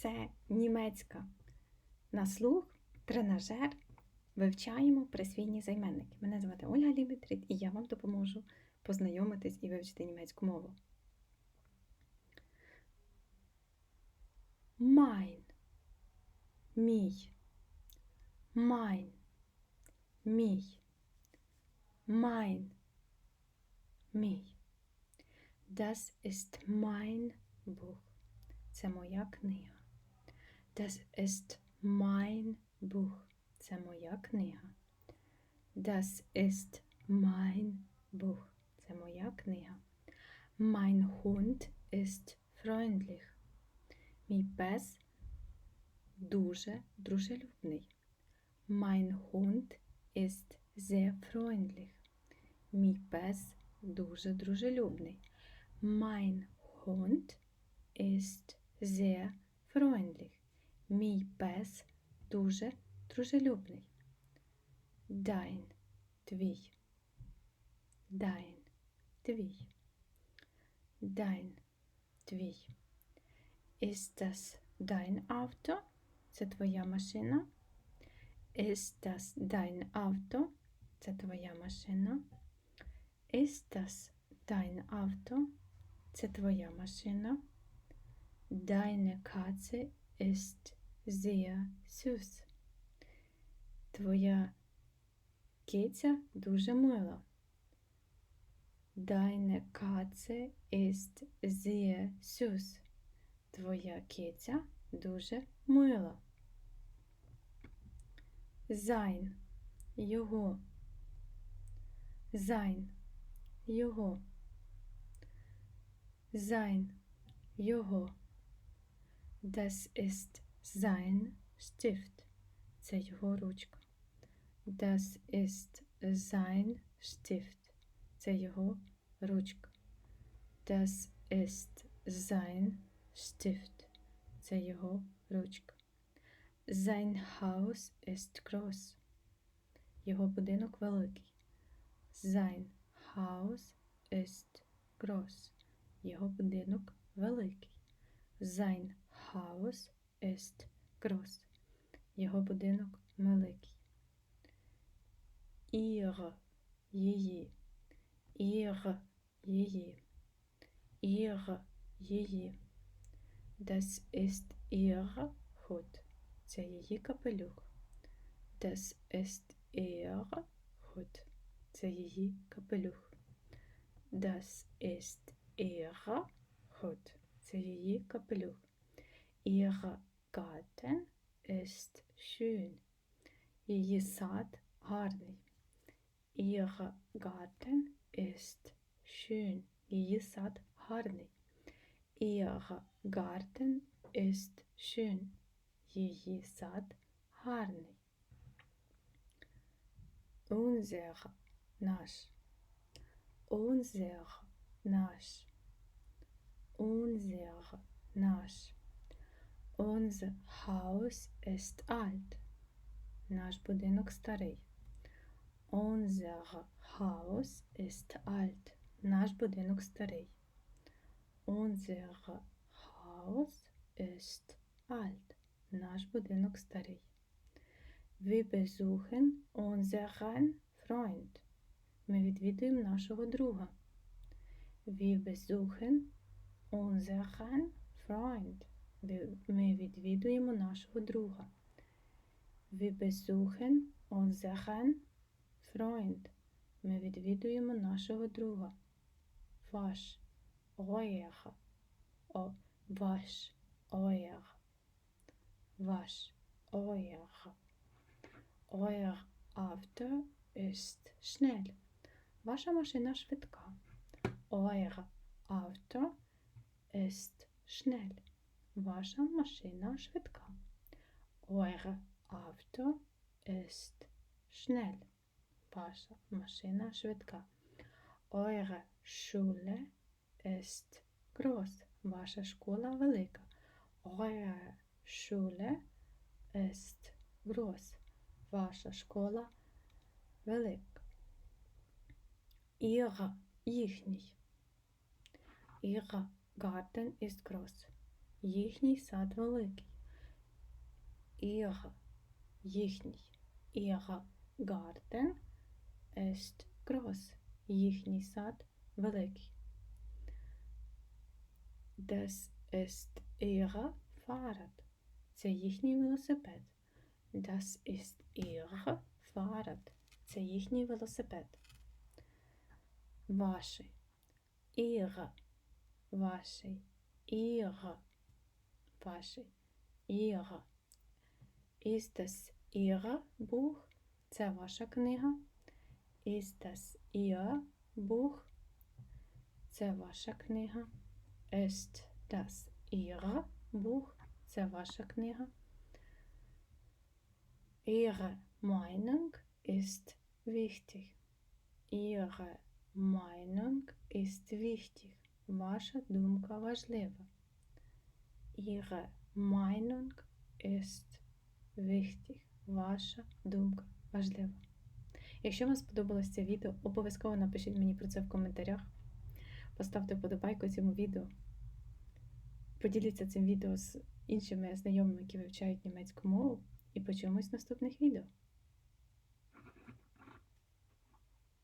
це німецька. На слух, тренажер. Вивчаємо присвійні займенники. Мене звати Ольга Лібетріт, і я вам допоможу познайомитись і вивчити німецьку мову. Mein. Мій. Mein. Мій. Mein. Мій. Das ist mein Buch. Це моя книга. Das ist mein Buch. Це моя книга. Das ist mein Buch. Це моя книга. Mein Hund ist freundlich. Мій пес дуже дружелюбний. Mein Hund ist sehr freundlich. Мій пес дуже дружелюбний. Mein Hund ist sehr freundlich. Мій пес дуже дружелюбний. Dein – твій. Dein – твій. Dein – твій. Ist das dein Auto? Це твоя машина. Ist das dein Auto? Це твоя машина. Ist das dein Auto? Це твоя машина. Deine Katze ist sehr süß. Твоя киця дуже мила. Deine Katze ist sehr süß. Твоя киця дуже мила. Sein – його. Sein – його. Sein – його. Das ist sein Stift. Це його ручка. Das ist sein Stift. Це його ручка. Das ist sein Stift. Це його ручка. Sein Haus ist groß. Його будинок великий. Sein Haus ist groß. Його будинок великий. Sein Haus ist groß. Його будинок великий. Ihre – її. Ihre – її. Ihre – її. Das ist ihre Hut. Це її капелюх. Das ist ihre Hut. Це її капелюх. Das ist ihre Hut. Це її капелюх. Ihre Garten ist schön. Її сад гарний. Ihre Garten ist schön. Її сад гарний. Ihre Garten ist schön. Її сад гарний. Unser наш. Unser наш. Unser наш. Unser Haus ist alt. Наш будинок старий. Unser Haus ist alt. Наш будинок старий. Unser Haus ist alt. Наш будинок старий. Wir besuchen unseren Freund. Ми відвідуємо нашого друга. Wir besuchen unseren Freund. Ми відвідуємо нашого друга. Wir besuchen unseren Freund. Ми відвідуємо нашого друга. Ваш. Euer. О, ваш. Euer. Ваш. Euer. Euer Auto ist schnell. Ваша машина швидка. Euer Auto ist schnell. Ваша машина швидка. Euer Auto ist schnell. Ваша машина швидка. Eure Schule ist groß. Ваша школа велика. Eure Schule ist groß. Ваша школа велика. Ihre їхній. Ihre Garten ist groß. Їхній сад великий. Ihre. Їхній. Ihre Garten ist groß. Їхній сад великий. Das ist ihre Fahrrad. Це їхній велосипед. Das ist ihre Fahrrad. Це їхній велосипед. Ваші. Ihre. Ваші. Ihre. Ваші. Ihre. Ist das Ihr Buch? Це ваша книга. Das Ihr Buch? Це ваша книга. Ist das Ihr Buch? Це ваша книга. Ihre Meinung ist wichtig. Ihre Meinung ist wichtig. Ваша думка важлива. Ihre Meinung ist wichtig. Ваша думка важлива. Якщо вам сподобалось це відео, обов'язково напишіть мені про це в коментарях. Поставте вподобайку цьому відео. Поділіться цим відео з іншими знайомими, які вивчають німецьку мову. І почуємось в наступних відео.